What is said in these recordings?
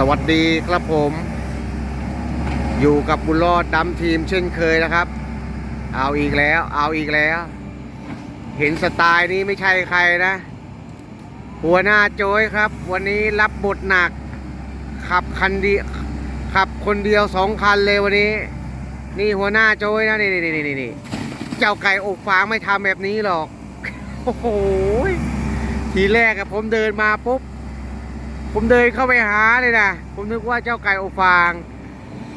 สวัสดีครับผม อยู่กับบุญรอดดำทีมเช่นเคยนะครับ เอาอีกแล้ว เอาอีกแล้ว เห็นสไตล์นี้ไม่ใช่ใครนะ หัวหน้าโจยครับ วันนี้รับบทหนัก ขับคันเดียขับคนเดียวสองคันเลยวันนี้ นี่หัวหน้าโจยนะนี่นี่นี่นี่นี่เจ้าไก่อกฟางไม่ทำแบบนี้หรอก โอ้โหทีแรกอะผมเดินมาปุ๊บ ผมเดินเข้าไปหาเลยนะผมนึกว่าเจ้าไก่อกฟาง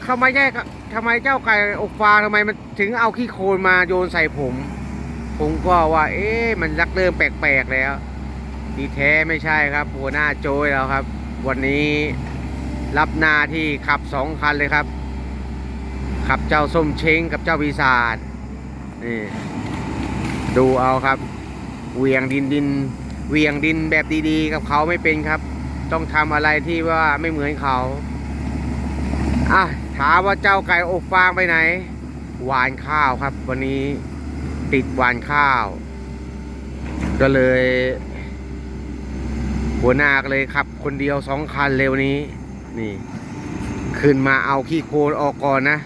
ทำไมแย่ทำไมเจ้าไก่อกฟางทำไมมันถึงเอาขี้โคลนมาโยนใส่ผม ผมก็ว่า เอ๊ะมันรักเริ่มแปลกๆแล้วที่แท้ไม่ใช่ครับหัวหน้าโจยแล้วครับ วันนี้รับหน้าที่ขับสองคันเลยครับ ขับเจ้าส้มเช้งกับเจ้าปีศาจนี่ดูเอาครับเหวียงดินดินเหวียงดินแบบดีๆ กับเขาไม่เป็นครับ ต้องทำอะไรที่ว่าไม่เหมือนเขาอะถามว่าเจ้าไก่อบฟางไปไหน หวานข้าวครับ วันนี้ติดหวานข้าว ก็เลย หัวหน้าก็เลยขับ คนเดียวสองคันเร็วนี้ นี่ ขึ้นมาเอาขี้โคลนออกก่อนนะ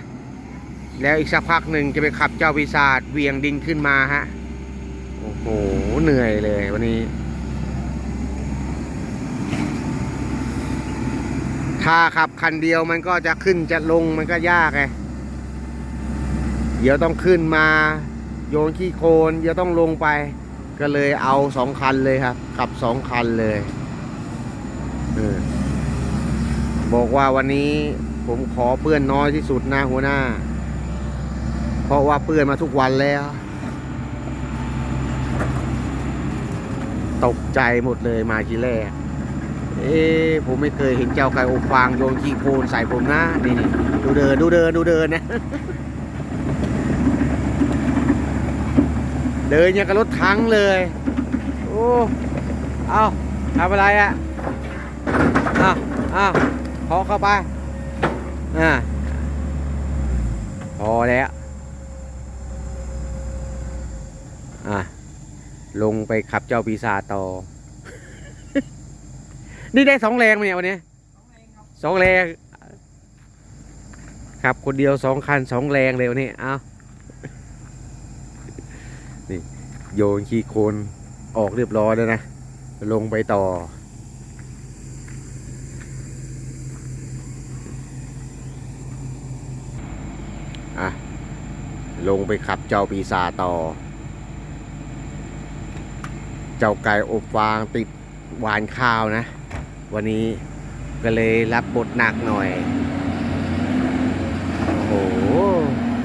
แล้วอีกสักพักหนึ่งจะไปขับเจ้าปีศาจเวียงดินขึ้นมาฮะ โอ้โห เหนื่อยเลยวันนี้ ถ้าขับคันเดียวมันก็จะขึ้นจะลงมันก็ยากไง เดี๋ยวต้องขึ้นมา โยนขี้โคลนเดี๋ยวต้องลงไป ก็เลยเอาสองคันเลยครับ ขับสองคันเลยเออบอกว่าวันนี้ผมขอเปื้อนน้อยที่สุดนะหัวหน้า เพราะว่าเปื้อนมาทุกวันแล้ว ตกใจหมดเลยมาทีแรก เอ๊ผมไม่เคยเห็นเจ้าไก่อบฟางโยนขี้โคลนใส่ผมนะนี่นดูเดินดูเดินดูเดินนะ เดินอย่างกับรถถังเลย โอ้ เอาทำอะไรอะ่ะอ้าวอ้าวขอเข้าไป อ่า พอแล้วอะลงไปขับเจ้าปีศาจต่อ นี่ได้สองแรงไหมเนี่ยวันนี้สองแรงขับคนเดียวสองคันสองแรงเลยวันนี้เอานี่โยนขี้โคลนออกเรียบร้อยแล้วนะ ลงไปต่อ อะ ลงไปขับเจ้าปีศาจต่อ เจ้าไก่อบฟางติดหวานข้าวนะ วันนี้ก็เลยรับบทหนักหน่อย โอ้โห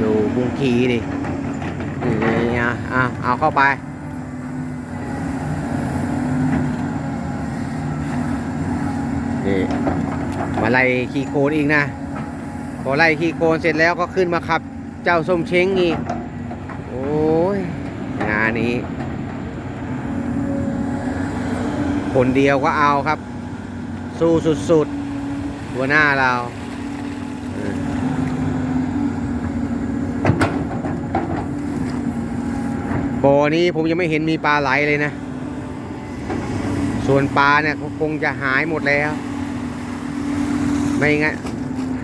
ดูบุงคีดินี่อะอะเอาเข้าไป นี่มาไล่ขี้โคลนอีกนะ พอไล่ขี้โคลนเสร็จแล้วก็ขึ้นมาขับ เจ้าส้มเช้งอีก โอ้ย งานนี้ คนเดียวก็เอาครับ สู้สุดๆ หัวหน้าเราบ่อนี้ผมยังไม่เห็นมีปลาไหลเลยนะ ส่วนปลาเนี่ยคงจะหายหมดแล้ว ไม่งั้น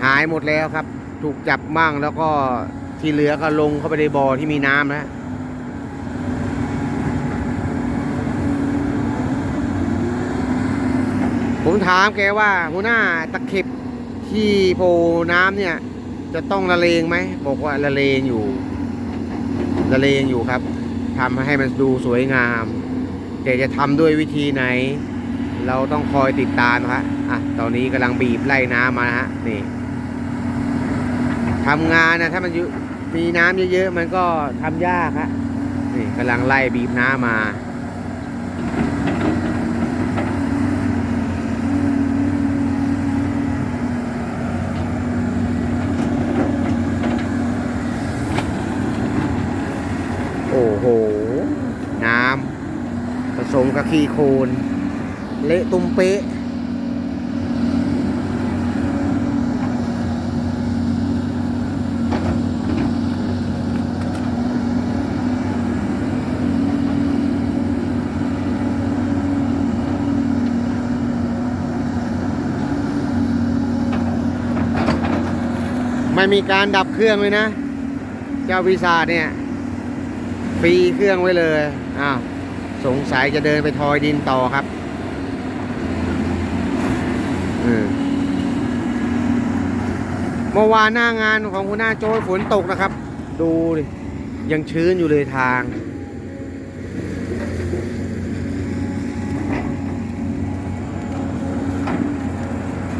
หายหมดแล้วครับ ถูกจับมั่งแล้วก็ที่เหลือก็ลงเข้าไปในบ่อที่มีน้ำนะ ผมถามแกว่าหัวหน้าตะเข็บที่โพน้ำเนี่ย จะต้องละเลงไหมบอกว่าละเลงอยู่ ละเลงอยู่ครับทำให้มันดูสวยงามแต่จะทำด้วยวิธีไหน เราต้องคอยติดตามนะครับอะตอนนี้กำลังบีบไล่น้ำมานะฮะนี่ทำงานนะถ้ามันมีน้ำเยอะๆมันก็ทำยากฮะนี่กำลังไล่บีบน้ำมา โอ้โห น้ำผสม กับขี้โคนเละตุ้มเป๊ะไม่มีการดับเครื่องเลยนะ เจ้าวิสาเนี่ยฟรีเครื่องไว้เลย อ้าว สงสัยจะเดินไปทอยดินต่อครับเมื่อวานหน้างานของคุณหน้าโจ้ยฝนตกนะครับ ดูดิยังชื้นอยู่เลยทาง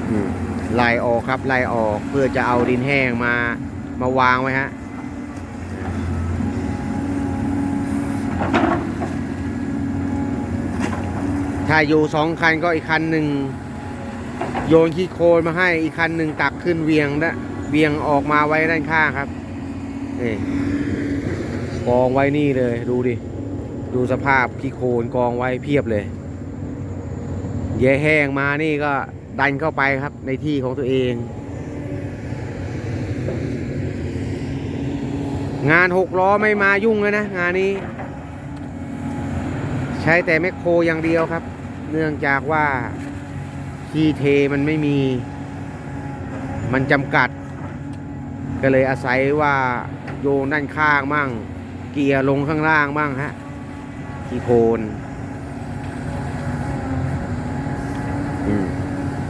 อืมไล่ออกครับไล่ออกเพื่อจะเอาดินแห้งมามาวางไว้ฮะ ถ้าอยู่สองคันก็อีกคันหนึ่งโยนขี้โคลนมาให้อีกคันหนึ่งตักขึ้นเวียงนะเวียงออกมาไว้ด้านข้างครับนี่กองไว้นี่เลยดูดิ ดูสภาพขี้โคลนกองไว้เพียบเลยเยแห้งมานี่ก็ดันเข้าไปครับในที่ของตัวเอง งานหกล้อไม่มายุ่งเลยนะ งานนี้ ใช้แต่แมคโครอย่างเดียวครับ เนื่องจากว่าที่เทมันไม่มี มันจำกัด ก็เลยอาศัยว่าโยนด้านข้างมั่ง เกียร์ลงข้างล่างมั่งฮะที่โคน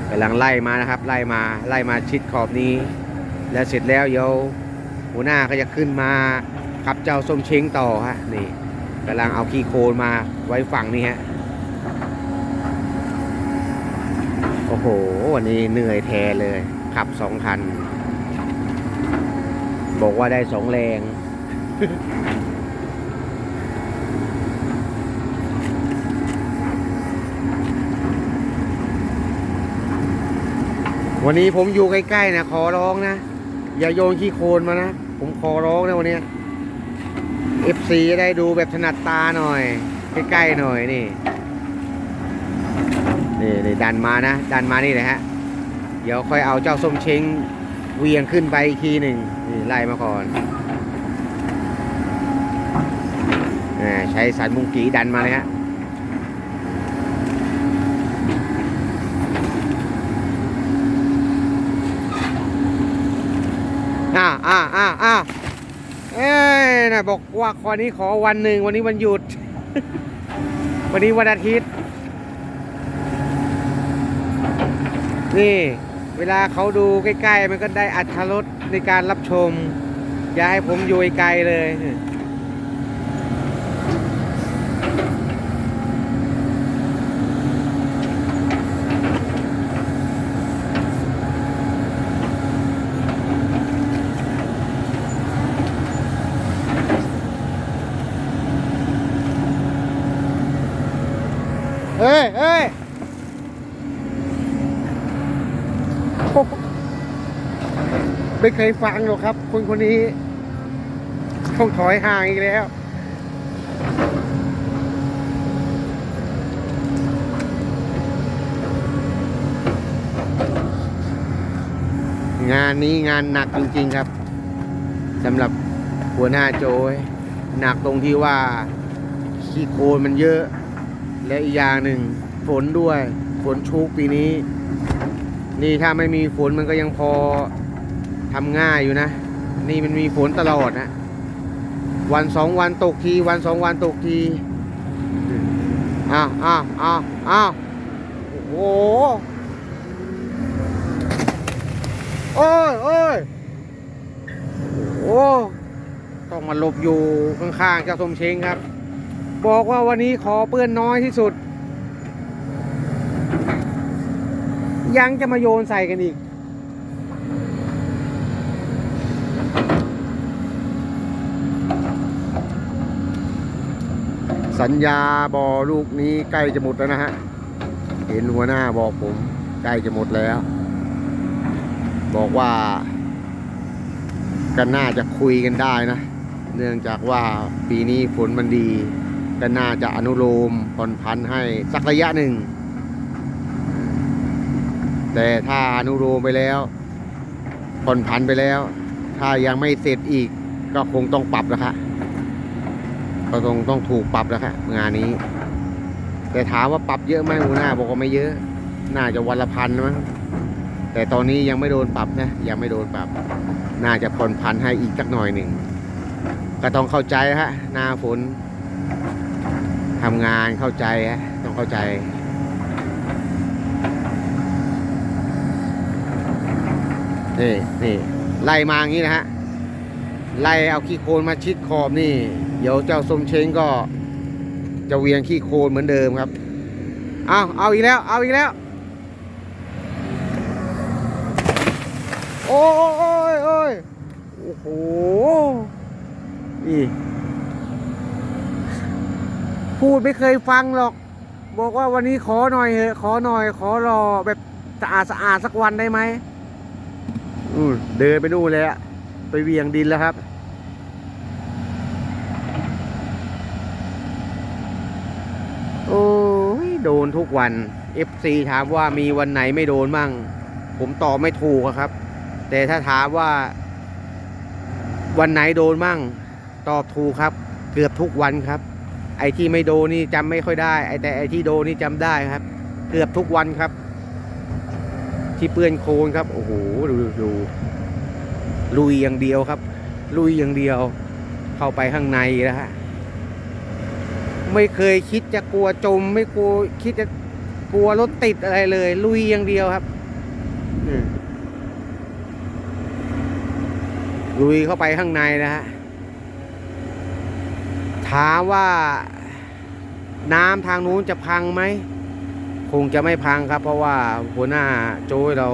กำลังไล่มานะครับ ไล่มาไล่มาชิดขอบนี้ แล้วเสร็จแล้วเดี๋ยวหัวหน้าก็จะขึ้นมาขับเจ้าส้มเช้งต่อฮะนี่กำลังเอาขี้โคลนมาไว้ฝั่งนี้ฮะ โอ้โห วันนี้เหนื่อยแทเลย ขับสองคัน บอกว่าได้สองแรง วันนี้ผมอยู่ใกล้ๆนะขอร้องนะ อย่าโยนขี้โคลนมานะ ผมขอร้องนะวันนี้ FC ได้ดูแบบถนัดตาหน่อย ใกล้ๆหน่อยนี่ นี่นี่ดันมานะ ดันมานี่เลยฮะ เดี๋ยวค่อยเอาเจ้าส้มเช้งเวียงขึ้นไปอีกทีหนึ่งนี่ไล่มาก่อนใช้สันมุงกีดันมาเลยฮะอ่าอ่าอ่าอ่าเอ้ยนะบอกว่าวันนี้ขอวันหนึ่งวันนี้วันหยุด วันนี้วันอาทิตย์ นี่ เวลาเขาดูใกล้ๆ มันก็ได้อัธรสในการรับชม อย่าให้ผมอยู่ไกลเลย เฮ้ยเฮ้ยโอ้โห ไม่เคยฟังหรอกครับ คนคนนี้ต้องถอยห่างอีกแล้ว งานนี้งานหนักจริงๆครับสำหรับหัวหน้าโจยหนักตรงที่ว่าขี้โคลนมันเยอะ และอีกอย่างหนึ่งฝนด้วย ฝนชุกปีนี้ นี่ถ้าไม่มีฝนมันก็ยังพอ ทำง่ายอยู่นะ นี่มันมีฝนตลอดนะ วันสองวันตกที วันสองวันตกที อ้าวอ้าวอ้าวอ้าวโอ้โห โอ้ยโอ้ยโอ้ต้องมาหลบอยู่ข้างๆเจ้าสมเชงครับ บอกว่าวันนี้ขอเปื้อนน้อยที่สุด ยังจะมาโยนใส่กันอีก สัญญาบอลูกนี้ใกล้จะหมดแล้วนะฮะ เห็นหัวหน้าบอกผมใกล้จะหมดแล้ว บอกว่าก็น่าจะคุยกันได้นะ เนื่องจากว่าปีนี้ฝนมันดีก็น่าจะอนุโลมผ่อนพันให้สักระยะหนึ่ง แต่ถ้าอนุโลมไปแล้วผ่อนพันไปแล้ว ถ้ายังไม่เสร็จอีกก็คงต้องปรับแล้วค่ะ ก็ต้องต้องถูกปรับแล้วค่ะงานนี้ แต่ถามว่าปรับเยอะไหมหัวหน้าบอกว่าไม่เยอะ น่าจะวันละพันมั้งแต่ตอนนี้ยังไม่โดนปรับนะยังไม่โดนปรับ น่าจะผ่อนผันให้อีกสักหน่อยหนึ่งก็ต้องเข้าใจฮะหน้าฝนทำงานเข้าใจฮะต้องเข้าใจนี่นี่ไล่มาอย่างนี้นะฮะไล่เอาขี้โคลนมาชิดขอบนี่ ดี๋ยวเจ้าสมเชงก็จะเวียงขี้โคลนเหมือนเดิมครับ เอาเอาอีกแล้ว เอาอีกแล้ว โอ้ยโอ้ยโอ้โหนี่พูดไม่เคยฟังหรอก บอกว่าวันนี้ขอหน่อยเถอะขอหน่อย ขอรอแบบสะอาดสะอาดสักวันได้ไหมอืมเดินไปนู่นเลยอะไปเวียงดินแล้วครับ โอ้ย โดนทุกวัน FC ถามว่ามีวันไหนไม่โดนมั่ง ผมตอบไม่ถูกครับ แต่ถ้าถามว่า วันไหนโดนมั่ง ตอบถูกครับ เกือบทุกวันครับ ไอ้ที่ไม่โดนนี่จำไม่ค่อยได้ ไอ้แต่ไอ้ที่โดนนี่จำได้ครับ เกือบทุกวันครับ ที่เปื้อนโคลนครับ โอ้โหดูดูลุยอย่างเดียวครับ ลุยอย่างเดียว เข้าไปข้างในแล้วฮะ ไม่เคยคิดจะกลัวจม ไม่กลัวคิดจะกลัวรถติดอะไรเลย ลุยอย่างเดียวครับลุยเข้าไปข้างในนะฮะถามว่าน้ำทางนู้นจะพังไหมคงจะไม่พังครับ เพราะว่าหัวหน้าโจ้ยเรา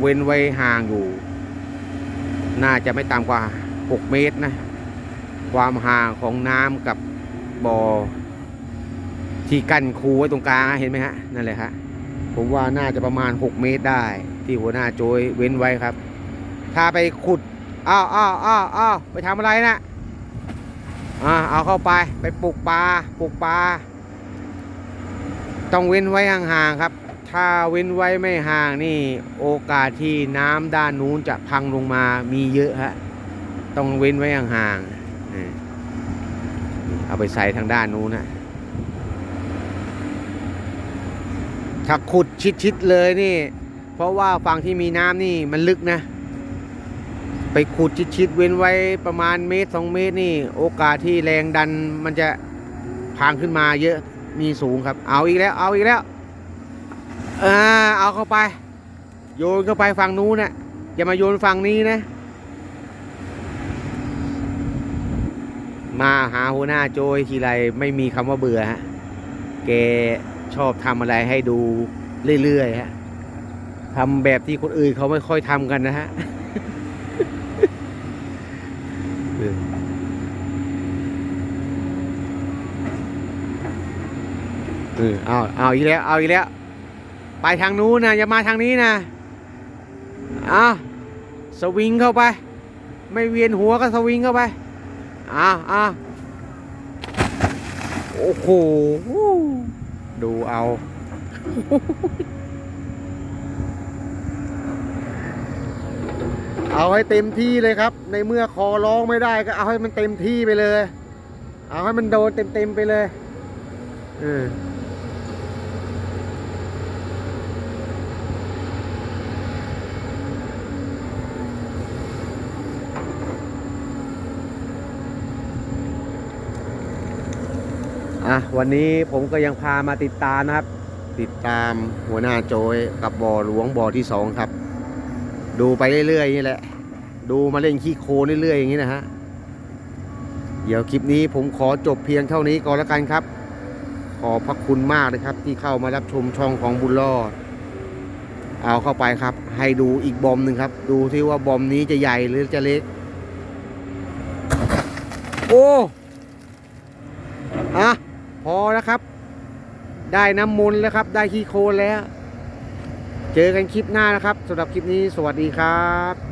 เว้นไว้ห่างอยู่ น่าจะไม่ต่ำกว่า 6 เมตรนะ ความห่างของน้ำกับบ่อ ที่กั้นคูไว้ตรงกลางเห็นไหมฮะนั่นแหละฮะผมว่าน่าจะประมาณ 6 เมตรได้ ที่หัวหน้าโจยเว้นไว้ครับ ถ้าไปขุดอ้าวอ้าวอ้าวอ้าวไปทำอะไรนะอ่าเอาเข้าไปไปปลูกปลาปลูกปลาต้องเว้นไว้ห่างๆครับ ถ้าเว้นไว้ไม่ห่างนี่โอกาสที่น้ำด้านนู้นจะพังลงมามีเยอะฮะต้องเว้นไว้ห่างๆเอาไปใส่ทางด้านนู้นนะ ถ้าขุดชิดๆเลยนี่ เพราะว่าฝั่งที่มีน้ำนี่มันลึกนะ ไปขุดชิดๆเว้นไว้ประมาณเมตรสองเมตรนี่ โอกาสที่แรงดันมันจะพังขึ้นมาเยอะมีสูงครับ เอาอีกแล้วเอาอีกแล้วอ่าเอาเข้าไป โยนเข้าไปฝั่งนู้นนะ่ะอย่ามาโยนฝั่งนี้นะ มาหาหัวหน้าโจยทีไรไม่มีคำว่าเบื่อฮะแก ชอบทำอะไรให้ดูเรื่อยๆฮะทำแบบที่คนอื่นเขาไม่ค่อยทำกันนะฮะเออเอาเอาอีกแล้ว เอาอีกแล้ว ไปทางนู้นนะอย่ามาทางนี้นะเอาสวิงเข้าไป ไม่เวียนหัวก็สวิงเข้าไปอ้าวอ้าวโอ้โห ดูเอา เอาให้เต็มที่เลยครับ ในเมื่อคอร้องไม่ได้ก็เอาให้มันเต็มที่ไปเลย เอาให้มันโดนเต็มๆไปเลย เออ อะวันนี้ผมก็ยังพามาติดตามนะครับ ติดตามหัวหน้าโจยกับบ่อหลวงบ่อที่สองครับ ดูไปเรื่อยๆนี่แหละ ดูมาเล่นขี้โคลนเรื่อยๆอย่างนี้นะฮะเดี๋ยวคลิปนี้ผมขอจบเพียงเท่านี้ก่อนแล้วกันครับ ขอบพระคุณมากเลยครับ ที่เข้ามารับชมช่องของบุญรอด เอาเข้าไปครับ ให้ดูอีกบอมหนึ่งครับ ดูที่ว่าบอมนี้จะใหญ่หรือจะเล็ก โอ้อะ พอแล้วครับ ได้น้ำมนต์แล้วครับ ได้ขี้โคลนแล้ว เจอกันคลิปหน้านะครับสำหรับคลิปนี้สวัสดีครับ